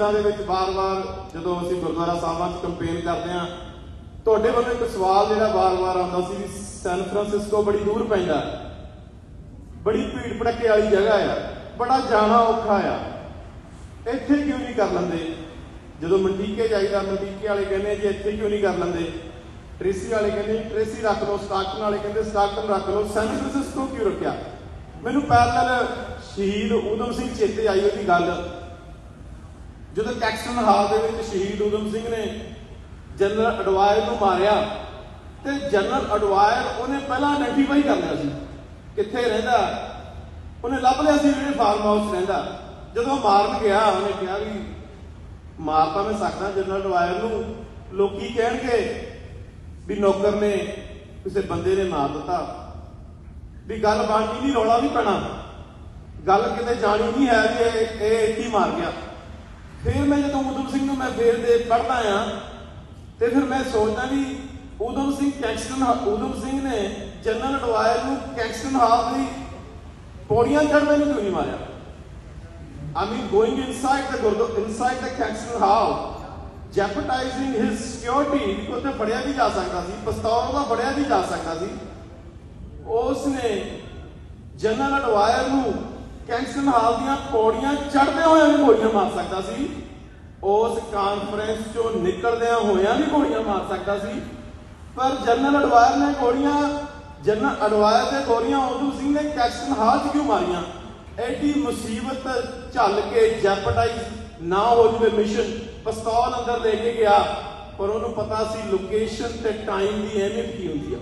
ਸੰਗਤਾਂ ਦੇ ਵਿੱਚ ਵਾਰ-ਵਾਰ ਜਦੋਂ ਅਸੀਂ ਗੁਰਦੁਆਰਾ ਸਾਹਿਬਾਂ 'ਚ ਕੰਪੇਨ ਕਰਦੇ ਹਾਂ ਤੁਹਾਡੇ ਵੱਲੋਂ ਇੱਕ ਸਵਾਲ ਜਿਹੜਾ ਵਾਰ-ਵਾਰ ਆਉਂਦਾ ਸੀ ਵੀ ਸੈਨ ਫਰਾਂਸਿਸਕੋ ਬੜੀ ਦੂਰ ਪੈਂਦਾ। ਬੜੀ ਭੀੜ ਭੜੱਕੇ ਵਾਲੀ ਜਗ੍ਹਾ ਆ ਬੜਾ ਜਾਣਾ ਔਖਾ ਆ। ਇੱਥੇ ਕਿਉਂ ਨਹੀਂ ਕਰ ਲੈਂਦੇ? ਜਦੋਂ ਮੰਡੀਕੇ ਜਾਈਦਾ ਮੰਡੀਕੇ ਵਾਲੇ ਕਹਿੰਦੇ ਜੀ ਇੱਥੇ ਕਿਉਂ ਨਹੀਂ ਕਰ ਲੈਂਦੇ? ਟ੍ਰੇਸੀ ਵਾਲੇ ਕਹਿੰਦੇ ਜੀ, ਟ੍ਰੇਸੀ ਰੱਖ ਲਓ ਸਟਾਕਟਨ ਵਾਲੇ ਕਹਿੰਦੇ ਸਟਾਕਟਨ ਰੱਖ ਲਓ। ਸੈਨ ਫਰਾਂਸਿਸਕੋ ਕਿਉਂ ਰੱਖਿਆ ਮੈਨੂੰ ਪੈਰਲਲ ਸ਼ਹੀਦ ਊਧਮ ਸਿੰਘ ਚੇਤੇ ਆਈ ਉਹਦੀ ਗੱਲ। ਜਦੋਂ ਕੈਕਸਨ ਹਾਲ ਦੇ ਵਿੱਚ ਸ਼ਹੀਦ ਊਧਮ ਸਿੰਘ ਨੇ ਜਨਰਲ ਅਡਵਾਇਰ ਨੂੰ ਮਾਰਿਆ, ਤੇ ਜਨਰਲ ਅਡਵਾਇਰ ਉਹਨੇ ਪਹਿਲਾਂ ਆਇਡੈਂਟੀਫਾਈ ਕਰ ਲਿਆ ਸੀ ਕਿੱਥੇ ਰਹਿੰਦਾ, ਉਹਨੇ ਲੱਭ ਲਿਆ ਸੀ ਜਿਹੜੇ ਫਾਰਮ ਹਾਊਸ ਰਹਿੰਦਾ। ਜਦੋਂ ਉਹ ਮਾਰਨ ਗਿਆ, ਉਹਨੇ ਕਿਹਾ ਵੀ ਮਾਰ ਤਾਂ ਮੈਂ ਸਕਦਾ ਜਨਰਲ ਅਡਵਾਇਰ ਨੂੰ। ਲੋਕੀ ਕਹਿਣਗੇ ਵੀ ਨੌਕਰ ਨੇ ਕਿਸੇ ਬੰਦੇ ਨੇ ਮਾਰ ਦਿੱਤਾ। ਵੀ ਗੱਲ ਬਾਣੀ ਨਹੀਂ, ਰੌਲਾ ਵੀ ਪੈਣਾ। ਗੱਲ ਕਿਤੇ ਜਾਣੀ ਨਹੀਂ ਹੈ ਵੀ ਇਹ ਇੱਥੇ ਮਾਰ ਗਿਆ। ਫਿਰ ਮੈਂ ਜਦੋਂ ਉਦਮ ਸਿੰਘ ਨੂੰ ਮੈਂ ਫੇਰ ਦੇ ਪੜਦਾ ਆ ਤੇ ਫਿਰ ਮੈਂ ਸੋਚਦਾ ਵੀ ਉਦਮ ਸਿੰਘ ਕੈਕਸਟਨ ਉਦਮ ਸਿੰਘ ਨੇ ਜਨਰਲ ਅਡਵਾਇਰ ਨੂੰ ਕੈਕਸਟਨ ਹਾਲ ਦੀ ਪੌੜੀਆਂ ਚੜ੍ਹਦੇ ਨੂੰ ਕਿਉਂ ਨਹੀਂ ਮਾਰਿਆ? I mean, going inside the Gurdu- inside the Caxton Hall, jeopardizing his security, ਕਿ ਉੱਥੇ ਫੜਿਆ ਵੀ ਜਾ ਸਕਦਾ ਸੀ ਪਿਸਤੌਲ ਉਹਦਾ ਫੜਿਆ ਵੀ ਜਾ ਸਕਦਾ ਸੀ। ਉਸ ਨੇ ਜਨਰਲ ਅਡਵਾਇਰ ਨੂੰ ਕੈਂਸਟਨ ਹਾਲ ਦੀਆਂ ਪੌੜੀਆਂ ਚੜ੍ਹਦੇ ਹੋਏ ਵੀ ਗੋਲੀਆਂ ਮਾਰ ਸਕਦਾ ਸੀ। ਉਸ ਕਾਨਫਰੰਸ ਚੋਂ ਨਿਕਲਦਿਆਂ ਹੋਇਆਂ ਵੀ ਗੋਲੀਆਂ ਮਾਰ ਸਕਦਾ ਸੀ। ਪਰ ਜਨਰਲ ਅਡਵਾਇਰ ਨੇ ਗੋਲੀਆਂ, ਜਨਰਲ ਅਡਵਾਇਰ ਤੇ ਗੋਲੀਆਂ ਉਦੋਂ ਸਿੰਘ ਨੇ ਕੈਂਸਟਨ ਹਾਲ 'ਚ ਕਿਉਂ ਮਾਰੀਆਂ? ਐਡੀ ਮੁਸੀਬਤ ਝੱਲ ਕੇ ਜੈਪਟਾਈਜ਼ ਨਾ ਹੋ ਜਵੇ ਮਿਸ਼ਨ ਪਿਸਤੌਲ ਅੰਦਰ ਲੈ ਕੇ ਗਿਆ। ਪਰ ਉਹਨੂੰ ਪਤਾ ਸੀ ਲੋਕੇਸ਼ਨ ਤੇ ਟਾਈਮ ਦੀ ਅਹਿਮੀਅਤ ਕੀ ਹੁੰਦੀ ਆ।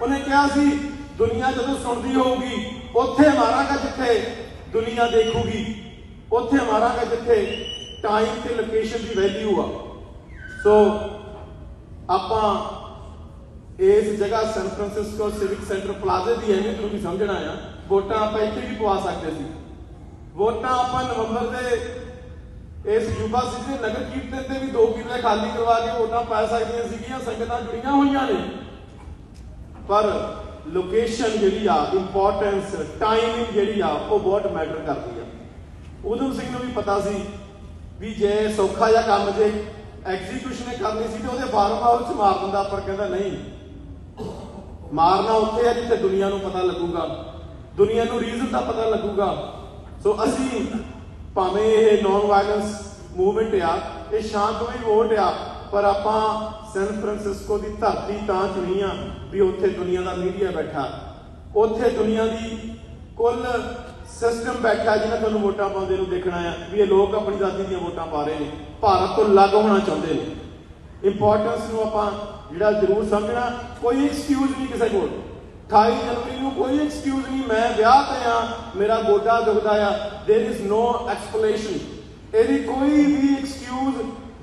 ਉਹਨੇ ਕਿਹਾ ਸੀ ਦੁਨੀਆ ਜਦੋਂ ਸੁਣਦੀ ਹੋਊਗੀ, ਉੱਥੇ ਮਾਰਾਂਗਾ ਜਿੱਥੇ ਦੁਨੀਆ ਦੇਖੂਗੀ, ਉੱਥੇ ਮਾਰਾਂਗਾ ਜਿੱਥੇ ਟਾਈਮ ਤੇ ਲੋਕੇਸ਼ਨ ਦੀ ਵੈਲਿਊ ਆ। ਸੋ ਆਪਾਂ ਇਸ ਜਗ੍ਹਾ ਸੈਨ ਫਰਾਂਸਿਸਕੋ ਸਿਵਿਕ ਸੈਂਟਰ ਪਲਾਜ਼ੇ ਦੀ ਅਹਿਮੀਅਤ ਨੂੰ ਵੀ ਸਮਝਣਾ ਆ। ਵੋਟਾਂ ਆਪਾਂ ਇੱਥੇ ਵੀ ਪਵਾ ਸਕਦੇ ਸੀ। ਵੋਟਾਂ ਆਪਾਂ ਨਵੰਬਰ ਦੇ ਇਸ ਯੂਬਾ ਸਿਟੀ ਨਗਰ ਕੀਰਤਨ ਤੇ ਵੀ ਦੋ ਕਿੱਲੇ ਖਾਲੀ ਕਰਵਾ ਕੇ ਵੋਟਾਂ ਪਾ ਸਕਦੀਆਂ ਸੀਗੀਆਂ, ਸੰਗਤਾਂ ਜੁੜੀਆਂ ਹੋਈਆਂ ਨੇ। ਪਰ ਲੋਕੇਸ਼ਨ ਜਿਹੜੀ ਆ ਇੰਪੋਰਟੈਂਸ ਟਾਈਮਿੰਗ ਜਿਹੜੀ ਆ, ਉਹ ਬਹੁਤ ਮੈਟਰ ਕਰਦੀ ਆ। ਉਦੋਂ ਸਿੰਘ ਨੂੰ ਵੀ ਪਤਾ ਸੀ ਵੀ ਜੇ ਸੌਖਾ ਜਿਹਾ ਕੰਮ ਜੇ ਐਗਜ਼ੀਕਿਊਸ਼ਨ ਕਰਨੀ ਸੀ ਤੇ ਉਹਦੇ ਫਾਰਮ ਹਾਊਸ 'ਚ ਮਾਰ ਦਿੰਦਾ, ਪਰ ਕਹਿੰਦਾ ਨਹੀਂ। ਮਾਰਨਾ ਉੱਥੇ ਹੈ ਜਿੱਥੇ ਦੁਨੀਆ ਨੂੰ ਪਤਾ ਲੱਗੂਗਾ। ਦੁਨੀਆ ਨੂੰ ਰੀਜ਼ਨ ਦਾ ਪਤਾ ਲੱਗੂਗਾ। ਸੋ ਅਸੀਂ ਭਾਵੇਂ ਇਹ ਨੌਨ ਵਾਇਲੈਂਸ ਮੂਵਮੈਂਟ ਆ, ਇਹ ਸ਼ਾਂਤਮਈ ਵੋਟ ਆ ਪਰ ਆਪਾਂ ਸੈਨ ਫਰਾਂਸਿਸਕੋ ਦੀ ਧਰਤੀ ਤਾਂ ਚੁਣੀ ਆ ਵੀ ਉੱਥੇ ਦੁਨੀਆ ਦਾ ਮੀਡੀਆ ਬੈਠਾ ਉੱਥੇ ਦੁਨੀਆ ਦੀ ਕੁੱਲ ਸਿਸਟਮ ਬੈਠਾ ਜਿਹਨਾਂ ਤੁਹਾਨੂੰ ਵੋਟਾਂ ਪਾਉਂਦੇ ਨੂੰ ਦੇਖਣਾ ਆ ਵੀ ਇਹ ਲੋਕ ਆਪਣੀ ਜ਼ਾਤੀ ਦੀਆਂ ਵੋਟਾਂ ਪਾ ਰਹੇ ਨੇ ਭਾਰਤ ਤੋਂ ਅਲੱਗ ਹੋਣਾ ਚਾਹੁੰਦੇ ਨੇ ਇੰਪੋਰਟੈਂਸ ਨੂੰ ਆਪਾਂ ਜਿਹੜਾ ਜ਼ਰੂਰ ਸਮਝਣਾ ਕੋਈ ਐਕਸਕਿਊਜ਼ ਨਹੀਂ ਕਿਸੇ ਕੋਲ 28 ਜਨਵਰੀ ਨੂੰ ਕੋਈ ਐਕਸਕਿਊਜ਼ ਨਹੀਂ ਮੈਂ ਵਿਆਹ ਤੇ ਆ ਮੇਰਾ ਗੋਡਾ ਦੁਖਦਾ ਆ देयर इज नो ਐਕਸਪਲੇਸ਼ਨ ਇਹਦੀ ਕੋਈ ਵੀ ਐਕਸਕਿਊਜ਼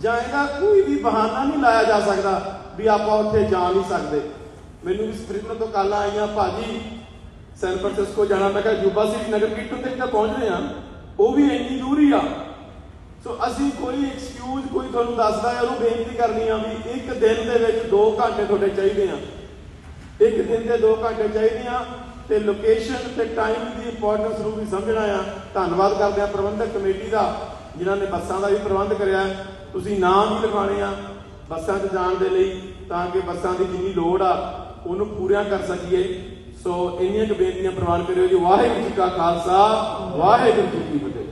ਜਾਂ ਇਹਦਾ ਕੋਈ ਵੀ ਬਹਾਨਾ ਨਹੀਂ ਲਾਇਆ ਜਾ ਸਕਦਾ ਵੀ ਆਪਾਂ ਉੱਥੇ ਜਾ ਨਹੀਂ ਸਕਦੇ। ਮੈਨੂੰ ਵੀ ਸਪਰਿੰਗਰ ਤੋਂ ਕਾਲਾਂ ਆਈਆਂ, ਭਾਜੀ ਸੈਨ ਫਰਾਂਸਿਸਕੋ ਜਾਣਾ, ਮੈਂ ਕਿਹਾ ਯੂਬਾ ਸਿਟੀ ਨਗਰ ਕੀਰਤਨ ਤੇ ਤਾਂ ਪਹੁੰਚਦੇ ਆ ਉਹ ਵੀ ਇੰਨੀ ਦੂਰ ਹੀ ਆ। ਸੋ ਅਸੀਂ ਕੋਈ ਐਕਸਕਿਊਜ਼ ਕੋਈ ਤੁਹਾਨੂੰ ਦੱਸਦਾ ਹੈ ਉਹਨੂੰ ਬੇਨਤੀ ਕਰਨੀ ਆ ਵੀ ਇੱਕ ਦਿਨ ਦੇ ਵਿੱਚ 2 ਘੰਟੇ ਤੁਹਾਡੇ ਚਾਹੀਦੇ ਆ। ਇੱਕ ਦਿਨ ਦੇ 2 ਘੰਟੇ ਚਾਹੀਦੇ ਆ ਤੇ ਲੋਕੇਸ਼ਨ ਤੇ ਟਾਈਮ ਦੀ ਇੰਪੋਰਟੈਂਸ ਨੂੰ ਵੀ ਸਮਝਣਾ ਆ। ਧੰਨਵਾਦ ਕਰਦੇ ਆ ਪ੍ਰਬੰਧਕ ਕਮੇਟੀ ਦਾ। ਜਿਨ੍ਹਾਂ ਨੇ ਬੱਸਾਂ ਦਾ ਵੀ ਪ੍ਰਬੰਧ ਕਰਿਆ, ਤੁਸੀਂ ਨਾਮ ਵੀ ਲਿਖਾਣੇ ਆ ਬੱਸਾਂ 'ਚ ਜਾਣ ਦੇ ਲਈ, ਤਾਂ ਕਿ ਬੱਸਾਂ ਦੀ ਜਿੰਨੀ ਲੋੜ ਆ, ਉਹਨੂੰ ਪੂਰੀਆਂ ਕਰ ਸਕੀਏ। ਸੋ ਇੰਨੀਆਂ ਕੁ ਬੇਨਤੀਆਂ ਪ੍ਰਵਾਨ ਕਰਿਓ ਜੀ, ਵਾਹਿਗੁਰੂ ਜੀ ਕਾ ਖਾਲਸਾ, ਵਾਹਿਗੁਰੂ ਜੀ ਕੀ ਫਤਿਹ।